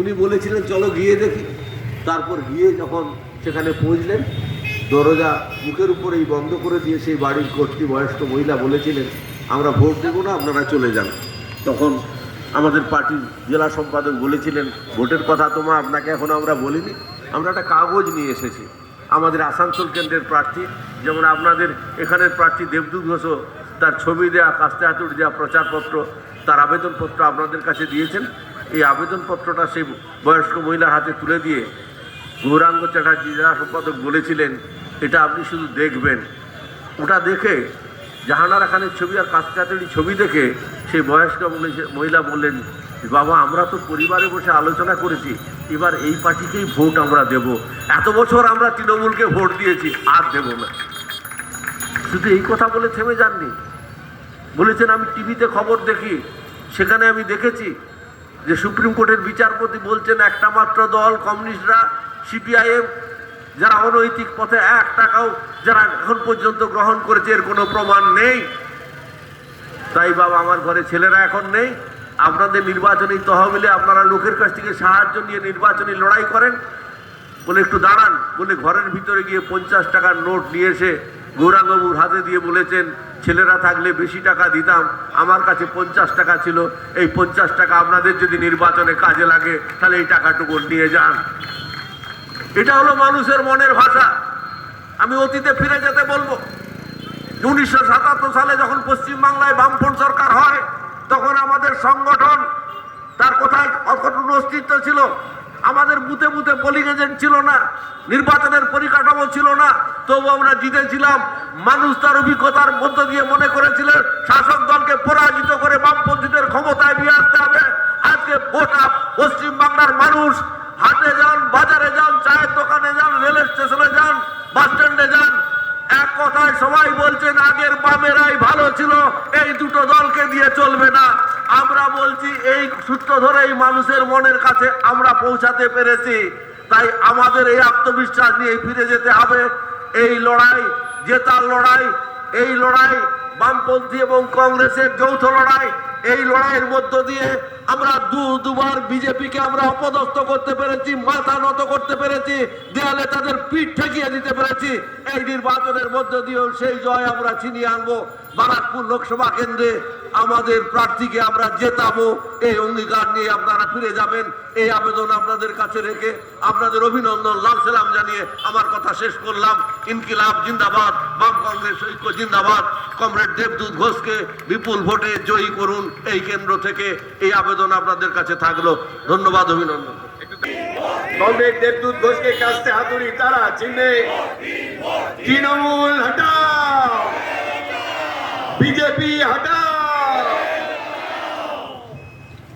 উনি বলেছিলেন, চলো গিয়ে দেখি। তারপর গিয়ে যখন সেখানে পৌঁছলেন, দরজা মুখের উপরেই বন্ধ করে দিয়ে সেই বাড়ির কর্তৃ বয়স্ক মহিলা বলেছিলেন, আমরা ভোট দেবো না, আপনারা চলে যান। তখন আমাদের পার্টির জেলা সম্পাদক বলেছিলেন, ভোটের কথা তোমা আপনাকে এখন আমরা বলিনি। আমরা একটা কাগজ নিয়ে এসেছি। আমাদের আসানসোল কেন্দ্রের প্রার্থী, যেমন আপনাদের এখানের প্রার্থী দেবদূত ঘোষও তার ছবি দেওয়া কাস্তে হাতুড় দেওয়া প্রচারপত্র, তার আবেদনপত্র আপনাদের কাছে দিয়েছেন। এই আবেদনপত্রটা সেই বয়স্ক মহিলার হাতে তুলে দিয়ে গৌরাঙ্গ চ্যাটার্জি জেলা সম্পাদক বলেছিলেন, এটা আপনি শুধু দেখবেন। ওটা দেখে জাহানারা খানের ছবি আর কাছকাছাড়ি ছবি দেখে সেই বয়স্ক মহিলা বললেন, বাবা, আমরা তো পরিবারে বসে আলোচনা করেছি, এবার এই পার্টিকেই ভোট আমরা দেব। এত বছর আমরা তৃণমূলকে ভোট দিয়েছি, আর দেব না। শুধু এই কথা বলে থেমে যাননি। বলেছেন, আমি টিভিতে খবর দেখি, সেখানে আমি দেখেছি যে সুপ্রিম কোর্টের বিচারপতি বলছেন একটা মাত্র দল কমিউনিস্টরা সিপিআইএম যারা অনৈতিক পথে এক টাকাও যারা এখন পর্যন্ত গ্রহণ করেছে, এর কোনো প্রমাণ নেই। তাই বাবা, আমার ঘরে ছেলেরা এখন নেই। আপনাদের নির্বাচনী তহবিলে আপনারা লোকের কাছ থেকে সাহায্য নিয়ে নির্বাচনী লড়াই করেন। বলে একটু দাঁড়ান। বলে ঘরের ভিতরে গিয়ে পঞ্চাশ টাকার নোট নিয়ে এসে গৌরাঙ্গবাবুর হাতে দিয়ে বলেছেন ছেলেরা থাকলে বেশি টাকা দিতাম, আমার কাছে পঞ্চাশ টাকা ছিল, এই পঞ্চাশ টাকা আপনাদের যদি নির্বাচনে কাজে লাগে, তাহলে এই টাকাটুকু নিয়ে যান। এটা হলো মানুষের মনের ভাষা। আমি অতীতে ফিরে যেতে বলব। উনিশশো সাতাত্তর সালে যখন পশ্চিমবাংলায় বামফ্রন্ট সরকার হয়, তখন আমাদের সংগঠন, তার কোথায় অকটুন অস্তিত্ব ছিল আমাদের বুথে বুথে পোলিং এজেন্ট ছিল না, নির্বাচনের পরিকাঠামো ছিল না তবু আমরা জিতেছিলাম। মানুষ তার অভিজ্ঞতার মধ্য দিয়ে মনে করেছিলেন, শাসক দলকে পরাজিত করে বামপন্থীদের ক্ষমতায় নিয়ে আসতে হবে। আজকে গোটা পশ্চিমবাংলার মানুষ হাটে যান, বাজারে যান, চায়ের দোকানে যান, রেল স্টেশনে যান, বাস স্ট্যান্ডে যান। এক কথায় সবাই বলছেন, আগের বামেরাই ভালো ছিল, এই দুটো দলকে দিয়ে চলবে না। আমরা বলছি, এই সূত্র ধরে এই মানুষের মনের কাছে আমরা পৌঁছাতে পেরেছি। তাই আমাদের এই আত্মবিশ্বাস নিয়ে ফিরে যেতে হবে। এই লড়াই, জেতার লড়াই, এই লড়াই, বামপন্থী এবং কংগ্রেসের যৌথ লড়াই, এই লড়াইয়ের মধ্য দিয়ে আমরা দু, দুবার বিজেপিকে আমরা অপদস্থ করতে পেরেছি, মাথা নত করতে পেরেছি, দেয়ালে তাদের পিঠ ঠেকিয়ে দিতে পেরেছি। এই নির্বাচনের মধ্য দিয়েও সেই জয় আমরা ছিনিয়ে আনব। বারাকপুর লোকসভা কেন্দ্রে আমাদের প্রার্থীকে আমরা জেতাবো। এই অঙ্গীকার নিয়ে আপনারা ফিরে যাবেন। এই আবেদন আপনাদের কাছে রেখে আপনাদের অভিনন্দন, লাল সালাম জানিয়ে আমার কথা শেষ করলাম। ইনকিলাব জিন্দাবাদ, বাম কংগ্রেস ঐক্য জিন্দাবাদ। কমরেড দেবদূত ঘোষকে বিপুল ভোটে জয়ী করুন এই কেন্দ্র থেকে। এই আবেদন আপনাদের কাছে থাকল। ধন্যবাদ, অভিনন্দন। কমরেড দেবদূত ঘোষকে কাস্তে হাতুড়ি, তারা চিহ্নে। তৃণমূল হটাও। বিজেপি হটাও।